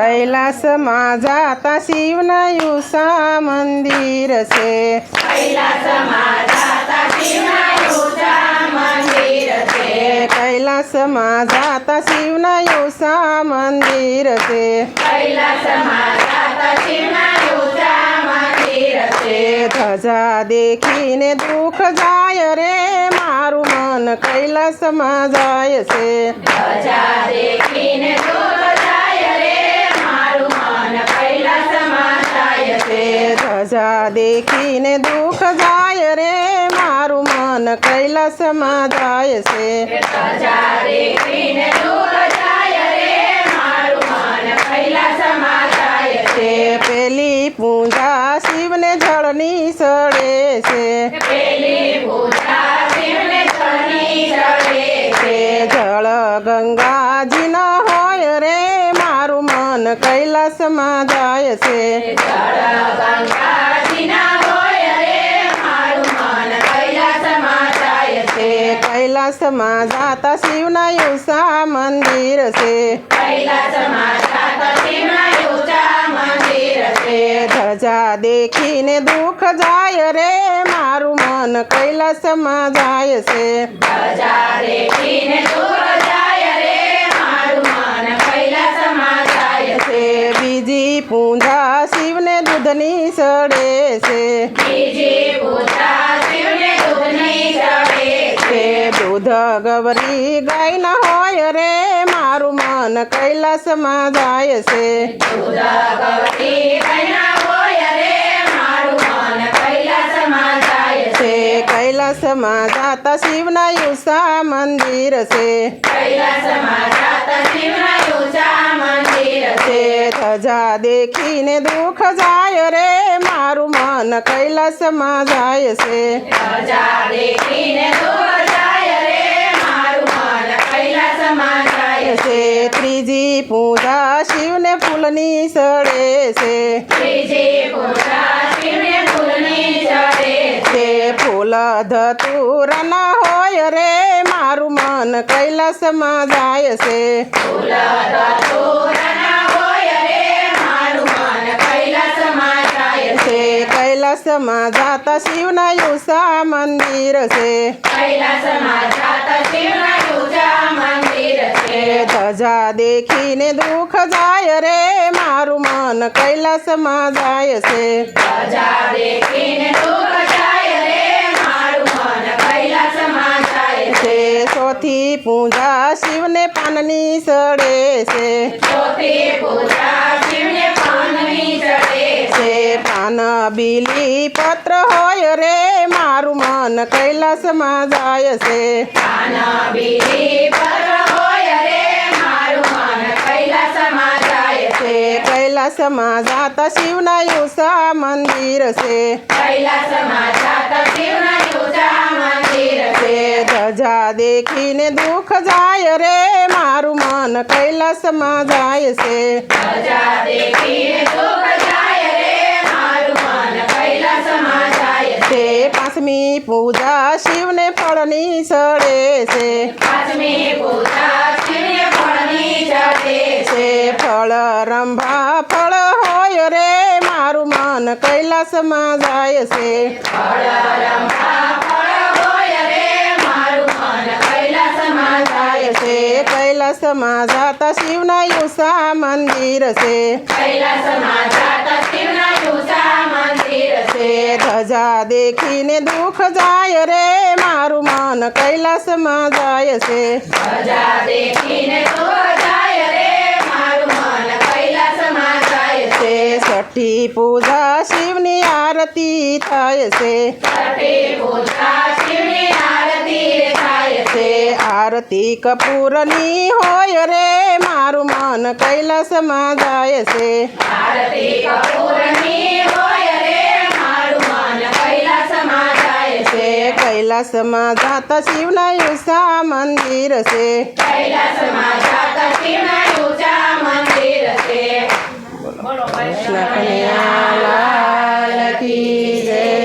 કૈલાસમાં જાતા શિવના યુસા મંદિર છે કૈલાસમાં જાતા શિવના યુસા મંદિર છે ધજા દેખીને દુઃખ જાય રે મારું મન કૈલાસમાં જાય છે ધજા દેખીને દુઃખ જાય રે મારું મન કૈલાસમાં જાય છે. તે પેલી પૂજા શિવને જળની સડે છે. જળ ગંગાજી મન કૈલાસમાં જાય છે. કૈલાસમાં જાતા શિવના યુસા મંદિર છે. ધજા દેખીને દુઃખ જાય રે મારું મન કૈલાસમાં જાય છે. છે પૂજા શિવને દૂધની સડે છે. દૂધ ગવરી ગાય ન હોય રે, મારું મન કૈલાસમાં જાય છે. છે કૈલાસમાં જાતા શિવના યુસા મંદિર છે. છે. ધજા દેખીને દુઃખ જાય રે મારું મન કૈલાસમાં જાય છે. છે. ત્રીજી પૂજા શિવને ફૂલની સડે છે. ફૂલ ધતુર ન હોય રે મારું મન કૈલાસમાં જાય છે. છે. કૈલાસમાં જાતા શિવના યુસા મંદિર છે. એ ધજા દેખીને દુઃખ જાય રે મારું મન કૈલાસમાં જાય છે છે ચોથી પૂજા શિવને પાનની સડે છે છે પાન બીલી પત્ર હોય રે મારું મન કૈલાસમાં જાય છે છે. કૈલાસમાં જાતા શિવના યુસા મંદિર છે છે. ધજા દેખીને દુઃખ જાય રે મારું મન કૈલાસમાં જાય છે. તે પાંચમી પૂજા શિવને ફળની સડે છે. છે. ફળ રંભા ફળ હોય રે મારું મન કૈલાસમાં જાય છે. ફળ રંભા કૈલાસમાં જાતા શિવના યુસા મંદિર છે. છે. ધજા દેખીને દુઃખ જાય રે મારું મન કૈલાસમાં જાય છે છે છઠ્ઠી પૂજા શિવની આરતી થાય છે છે આરતી કપૂરની હોય રે મારું મન કૈલાસમાં જાય છે છે કૈલાસમાં જાતા શિવના યુસા મંદિર છે કૃષ્ણ કનૈયા લાલ કી